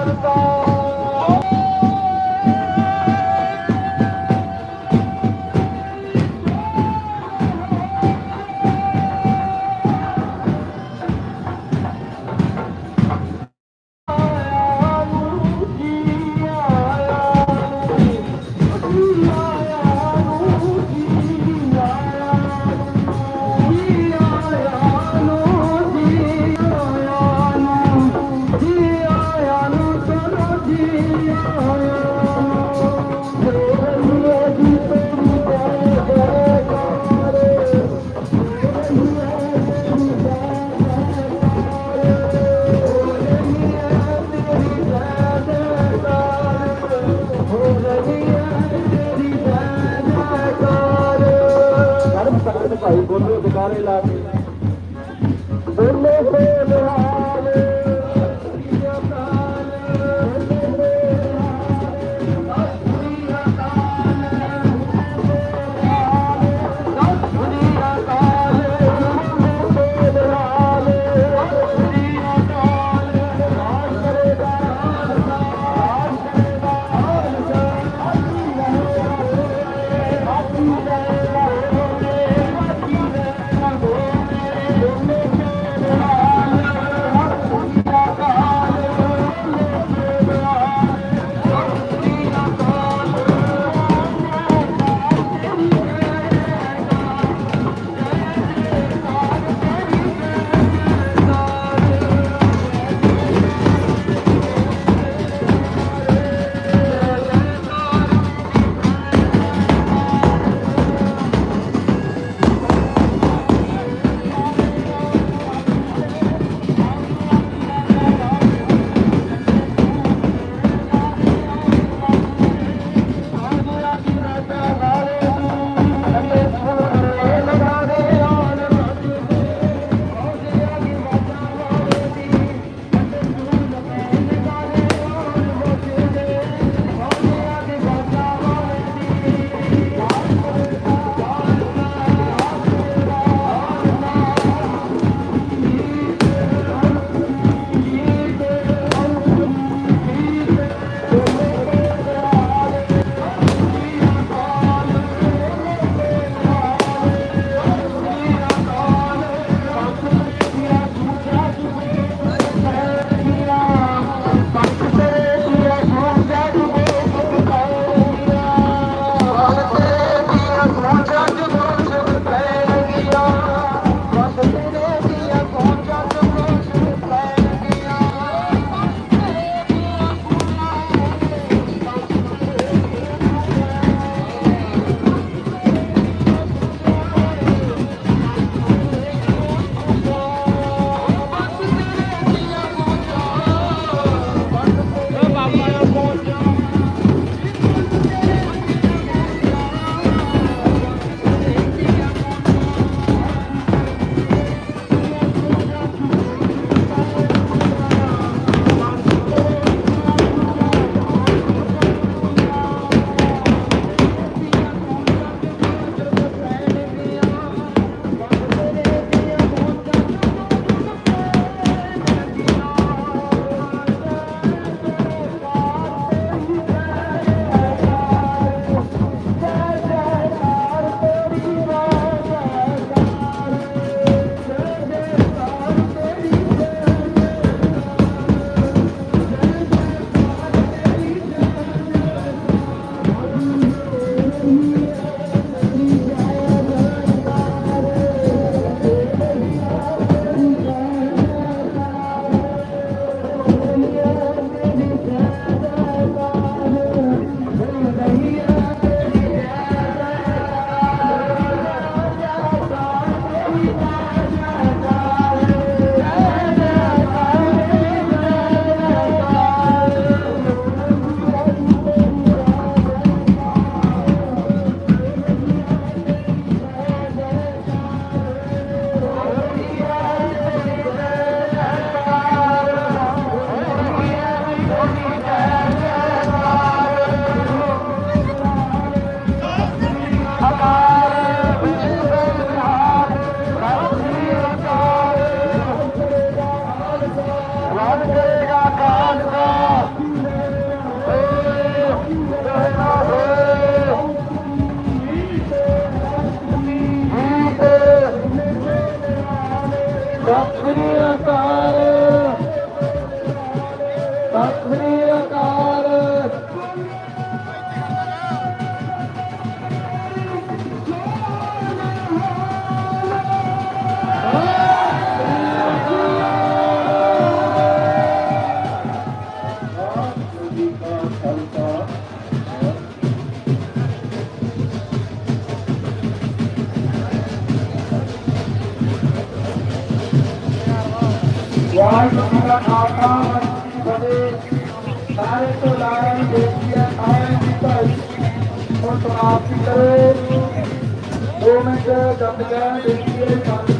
ਭਾਈ ਬੋਲੋ ਦੁਕਾਰੇ ਲਾ ਕੇ ਵਾਹਿਗੁਰੂ ਜੀ ਦਾ ਖਾਲਸਾ ਵਾਹਿਗੁਰੂ ਜੀ ਕੀ ਫਤਿਹ ਸਾਰੇ ਤੋਂ ਲਾਇਆ ਦੀ ਬੇਨਤੀ ਹੈ ਸਾਰੇ ਦੀ ਭਾਈ ਹੁਣ ਸਮਾਪਤੀ ਕਰੋ। ਦੋ ਮਿੰਟ ਜਦ ਗਿਆ ਬੇਨਤੀ ਹੈ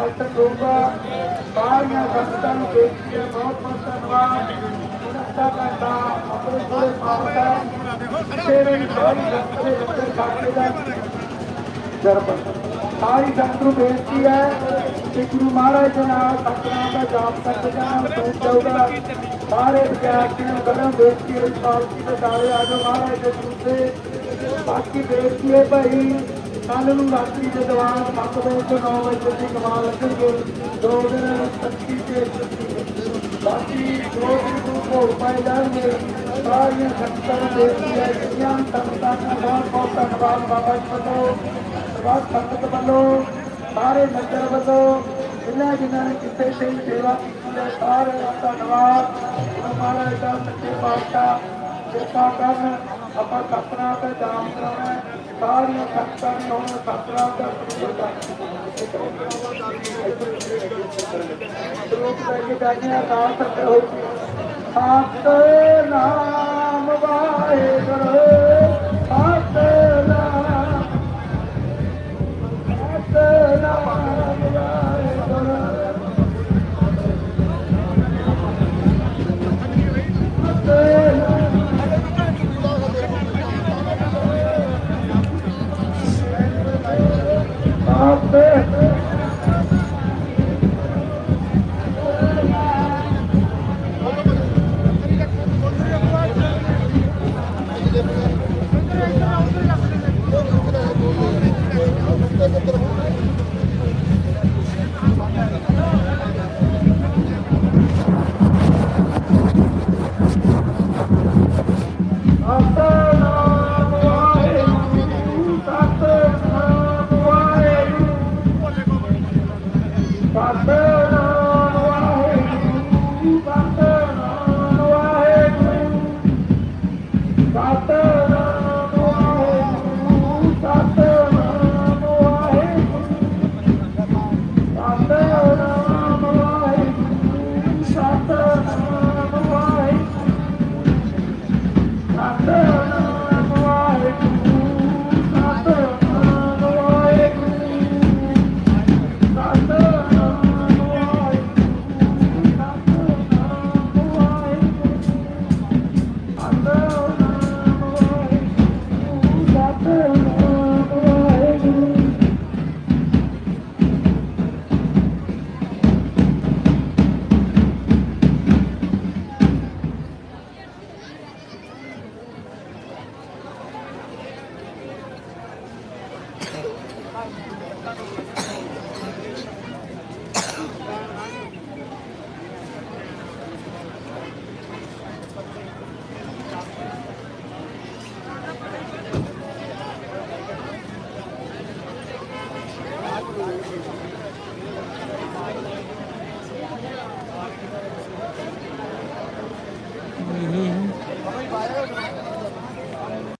ਗੁਰੂ ਸਤਿ ਸਾਰੀਆਂ ਸੰਗਤਾਂ ਨੂੰ ਬੇਨਤੀ ਹੈ, ਬਹੁਤ ਬਹੁਤ ਧੰਨਵਾਦ। ਉਨੱਤਾ ਘੰਟਾ ਆਪਣੇ ਕੋਲੇ ਪਾਉਂਦਾ। ਤੇਰੇ ਵੀ ਸਾਰੀ ਸੰਗਤ ਦੇ ਅੰਦਰ ਖਾਤੇ ਦਾ ਜਰਬ ਸਾਰੀ ਸੰਗਤ ਨੂੰ ਬੇਨਤੀ ਹੈ ਕਿ ਗੁਰੂ ਮਹਾਰਾਜ ਦੇ ਨਾਲ ਸਤਨਾਮ ਦਾ ਜਾਪ ਕਰਦੇ ਜਾਣਾ, ਪਹੁੰਚ ਜਾਊਗਾ। ਸਾਰੇ ਵਿਦਿਆਰਥੀਆਂ ਨੂੰ ਕਰਮ ਬੇਨਤੀ ਹੈ ਪਾਲਕੀ ਦੇ ਦਾਰੇ ਆ ਮਹਾਰਾਜ ਦੇ ਗੁਰੂ ਬਾਕੀ ਬੇਨਤੀ ਹੈ ਭਾਈ ਕੱਲ ਨੂੰ ਰਾਤਰੀ ਦੇ ਦੌਰਾਨ 7 ਵਜੇ ਤੋਂ 9 ਵਜੇ ਤੱਕ ਕਮਾਲ ਲੱਗਣਗੇ ਦੋ ਦਿਨ ਸੱਚੀ ਤੇ ਬਾਕੀ ਦੋ ਦਿਨ ਨੂੰ ਭੋਗ ਪਾਏ ਜਾਣਗੇ। ਸਾਰੀਆਂ ਸੰਗਤਾਂ ਨੂੰ ਬੇਨਤੀ ਹੈ ਦਾ ਬਹੁਤ ਬਹੁਤ ਧੰਨਵਾਦ ਬਾਬਾ ਜੀ ਵੱਲੋਂ। ਸਰਬੱਤ ਸੰਗਤ ਵੱਲੋਂ, ਸਾਰੇ ਨਗਰ ਵੱਲੋਂ ਜਿਨ੍ਹਾਂ ਜਿਨ੍ਹਾਂ ਨੇ ਕਿਸੇ ਸਿੰਘ ਸੇਵਾ ਕੀਤੀ ਹੈ, ਸਾਰਿਆਂ ਦਾ ਧੰਨਵਾਦ। ਮਹਾਰਾਜ ਦਾ ਸੱਚੇ ਪਾਤਸ਼ਾਹ, ਕਿਰਪਾ ਕਰਨ, ਆਪਾਂ ਸਤਨਾਮ ਤੇ ਜਾਮ ਕਰਾਉਣਾ ਸਾਰੀਆਂ ਸਖਤਾਂ ਨੇ ਉਹਨਾਂ ਸਤਰਾ ਦਾ ਲੋਕ ਲੈ ਕੇ ਬੈਠੇ ਆ ਤਾਂ ਸਤਿ ਹੋਈ। ਸਤਿ ਨਾਮ ਵਾਹਿਗੁਰੂ।